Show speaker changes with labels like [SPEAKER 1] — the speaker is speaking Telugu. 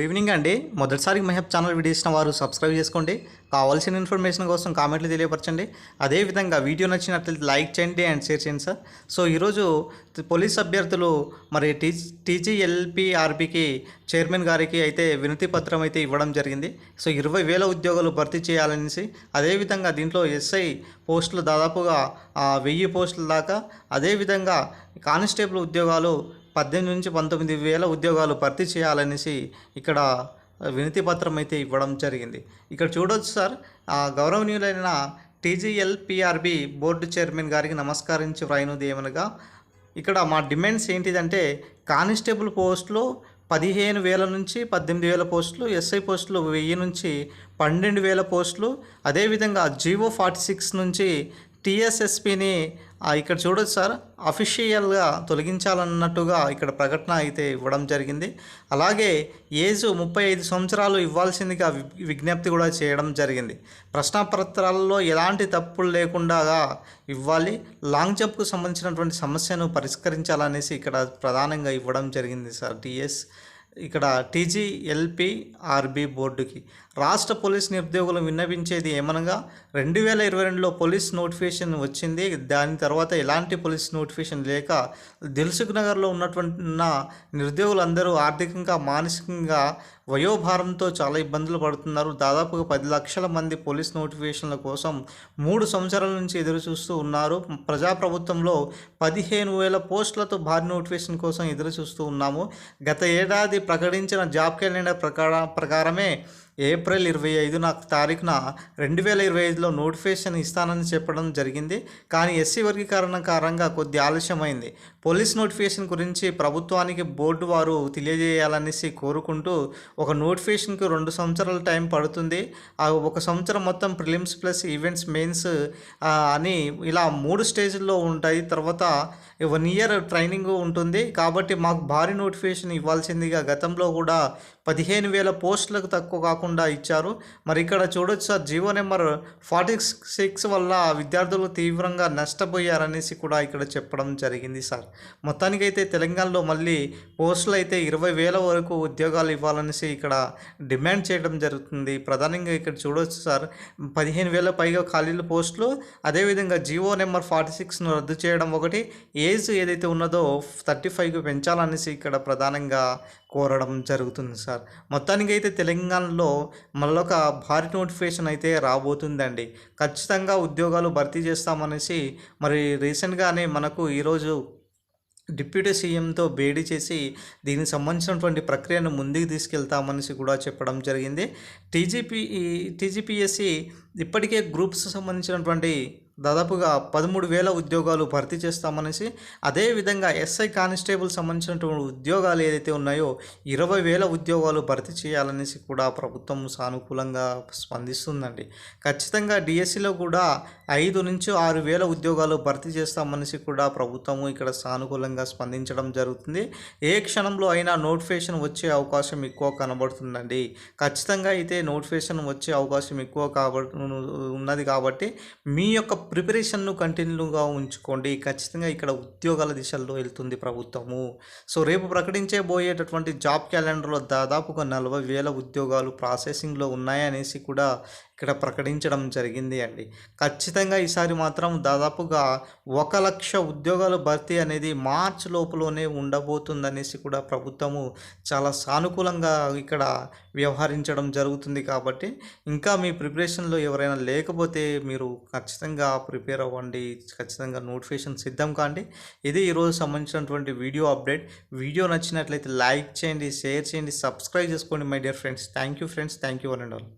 [SPEAKER 1] గుడ్ ఈవినింగ్ అండి. మొదటిసారి మహబ్ ఛానల్ వీడియో ఇచ్చిన వారు సబ్స్క్రైబ్ చేసుకోండి. కావాల్సిన ఇన్ఫర్మేషన్ కోసం కామెంట్లు తెలియపరచండి. అదేవిధంగా వీడియో నచ్చినట్లయితే లైక్ చేయండి అండ్ షేర్ చేయండి సార్. సో ఈరోజు పోలీస్ అభ్యర్థులు మరి టీ టీజీఎల్పిఆర్బికి చైర్మన్ గారికి అయితే వినతి పత్రం అయితే ఇవ్వడం జరిగింది. సో ఇరవై వేల ఉద్యోగాలు భర్తీ చేయాలనేసి అదేవిధంగా దీంట్లో ఎస్ఐ పోస్టులు దాదాపుగా వెయ్యి పోస్టుల దాకా అదేవిధంగా కానిస్టేబుల్ ఉద్యోగాలు పద్దెనిమిది నుంచి పంతొమ్మిది వేల ఉద్యోగాలు భర్తీ చేయాలనేసి ఇక్కడ వినతి పత్రం అయితే ఇవ్వడం జరిగింది. ఇక్కడ చూడొచ్చు సార్ ఆ గౌరవనీయులైన టీజీఎల్ పిఆర్బి బోర్డు చైర్మన్ గారికి నమస్కరించి వ్రాయినది ఏమనగా ఇక్కడ మా డిమాండ్స్ ఏంటిదంటే కానిస్టేబుల్ పోస్టులు పదిహేను వేల నుంచి పద్దెనిమిది వేల పోస్టులు ఎస్ఐ పోస్టులు వెయ్యి నుంచి పన్నెండు వేల పోస్టులు అదేవిధంగా జీవో ఫార్టీ సిక్స్ నుంచి టీఎస్ఎస్పిని ఇక్కడ చూడొచ్చు సార్ అఫీషియల్గా తొలగించాలన్నట్టుగా ఇక్కడ ప్రకటన అయితే ఇవ్వడం జరిగింది. అలాగే ఏజ్ ముప్పై ఐదు సంవత్సరాలు ఇవ్వాల్సిందిగా వి- విజ్ఞప్తి కూడా చేయడం జరిగింది. ప్రశ్నపత్రాలలో ఎలాంటి తప్పులు లేకుండా ఇవ్వాలి లాంగ్ జంప్కు సంబంధించినటువంటి సమస్యను పరిష్కరించాలనేసి ఇక్కడ ప్రధానంగా ఇవ్వడం జరిగింది సార్ టీఎస్ ఇక్కడ టీజీఎల్పీఆర్బీ బోర్డుకి. రాష్ట్ర పోలీస్ నిరుద్యోగులు విన్నవించేది ఏమనగా రెండు వేల ఇరవై రెండులో పోలీస్ నోటిఫికేషన్ వచ్చింది దాని తర్వాత ఎలాంటి పోలీస్ నోటిఫికేషన్ లేక దిల్సుఖ్ నగర్లో ఉన్నటువంటి ఉన్న నిరుద్యోగులందరూ ఆర్థికంగా మానసికంగా వయోభారంతో చాలా ఇబ్బందులు పడుతున్నారు. దాదాపుగా పది లక్షల మంది పోలీస్ నోటిఫికేషన్ల కోసం మూడు సంవత్సరాల నుంచి ఎదురు చూస్తూ ఉన్నారు. ప్రజాప్రభుత్వంలో పదిహేను వేల పోస్టులతో భారీ నోటిఫికేషన్ కోసం ఎదురు చూస్తూ ఉన్నాము. గత ఏడాది ప్రకటించిన జాబ్ క్యాలెండర్ ప్రకార ప్రకారమే ఏప్రిల్ ఇరవై ఐదు నాకు తారీఖున రెండు వేల ఇరవై ఐదులో నోటిఫికేషన్ ఇస్తానని చెప్పడం జరిగింది. కానీ ఎస్సీ వర్గీకరణ కారణంగా కొద్ది ఆలస్యమైంది. పోలీస్ నోటిఫికేషన్ గురించి ప్రభుత్వానికి బోర్డు వారు తెలియజేయాలనేసి కోరుకుంటూ ఒక నోటిఫికేషన్కి రెండు సంవత్సరాల టైం పడుతుంది. ఆ ఒక సంవత్సరం మొత్తం ప్రిలిమ్స్ ప్లస్ ఈవెంట్స్ మెయిన్స్ అని ఇలా మూడు స్టేజ్ల్లో ఉంటాయి. తర్వాత వన్ ఇయర్ ట్రైనింగ్ ఉంటుంది. కాబట్టి మాకు భారీ నోటిఫికేషన్ ఇవ్వాల్సిందిగా గతంలో కూడా పదిహేను వేల పోస్టులకు తక్కువ కాకుండా ఇచ్చారు. మరి ఇక్కడ చూడొచ్చు sir GO number forty six వల్ల విద్యార్థులు తీవ్రంగా నష్టపోయారనేసి కూడా ఇక్కడ చెప్పడం జరిగింది సార్. మొత్తానికైతే తెలంగాణలో మళ్ళీ పోస్టులు అయితే ఇరవై వేల వరకు ఉద్యోగాలు ఇవ్వాలనేసి ఇక్కడ డిమాండ్ చేయడం జరుగుతుంది. ప్రధానంగా ఇక్కడ చూడొచ్చు సార్ పదిహేను వేల పైగా ఖాళీల పోస్టులు అదేవిధంగా జీవో నెంబర్ ఫార్టీ సిక్స్ను రద్దు చేయడం ఒకటి ఏజ్ ఏదైతే ఉన్నదో థర్టీ ఫైవ్కి పెంచాలనేసి ఇక్కడ ప్రధానంగా కోరడం జరుగుతుంది సార్. మొత్తానికి అయితే తెలంగాణలో మళ్ళొక భారీ నోటిఫికేషన్ అయితే రాబోతుందండి. ఖచ్చితంగా ఉద్యోగాలు భర్తీ చేస్తామనేసి మరి రీసెంట్గానే మనకు ఈరోజు డిప్యూటీ సీఎంతో భేటీ చేసి దీనికి సంబంధించినటువంటి ప్రక్రియను ముందుకు తీసుకెళ్తామనేసి కూడా చెప్పడం జరిగింది. టీజీపీ టీజీపీఎస్సి ఇప్పటికే గ్రూప్స్ సంబంధించినటువంటి దాదాపుగా పదమూడు వేల ఉద్యోగాలు భర్తీ చేస్తామనేసి అదేవిధంగా ఎస్ఐ కానిస్టేబుల్ సంబంధించినటువంటి ఉద్యోగాలు ఏదైతే ఉన్నాయో ఇరవై వేల ఉద్యోగాలు భర్తీ చేయాలనేసి కూడా ప్రభుత్వం సానుకూలంగా స్పందిస్తుందండి. ఖచ్చితంగా డిఎస్సిలో కూడా ఐదు నుంచి ఆరు వేల ఉద్యోగాలు భర్తీ చేస్తామనేసి కూడా ప్రభుత్వము ఇక్కడ సానుకూలంగా స్పందించడం జరుగుతుంది. ఏ క్షణంలో అయినా నోటిఫికేషన్ వచ్చే అవకాశం ఎక్కువ కనబడుతుందండి. ఖచ్చితంగా అయితే నోటిఫికేషన్ వచ్చే అవకాశం ఎక్కువ కాబట్టి ఉన్నది కాబట్టి మీ యొక్క ప్రిపరేషన్ను కంటిన్యూగా ఉంచుకోండి. ఖచ్చితంగా ఇక్కడ ఉద్యోగాల దిశల్లో వెళ్తుంది ప్రభుత్వము. సో రేపు ప్రకటించబోయేటటువంటి జాబ్ క్యాలెండర్లో దాదాపుగా నలభై వేల ఉద్యోగాలు ప్రాసెసింగ్లో ఉన్నాయనేసి కూడా ఇక్కడ ప్రకటించడం జరిగింది అండి. ఖచ్చితంగా ఈసారి మాత్రం దాదాపుగా ఒక లక్ష ఉద్యోగాలు భర్తీ అనేది మార్చ్ లోపలనే ఉండబోతుందనేసి కూడా ప్రభుత్వము చాలా సానుకూలంగా ఇక్కడ వ్యవహరించడం జరుగుతుంది కాబట్టి ఇంకా మీ ప్రిపరేషన్లో ఎవరైనా లేకపోతే మీరు ఖచ్చితంగా ప్రిపేర్ అవ్వండి ఖచ్చితంగా నోటిఫికేషన్ సిద్ధం కాండి. ఇది ఈరోజు సంబంధించినటువంటి వీడియో అప్డేట్. వీడియో నచ్చినట్లయితే లైక్ చేయండి షేర్ చేయండి సబ్స్క్రైబ్ చేసుకోండి my dear friends. Thank you friends. Thank you one and all.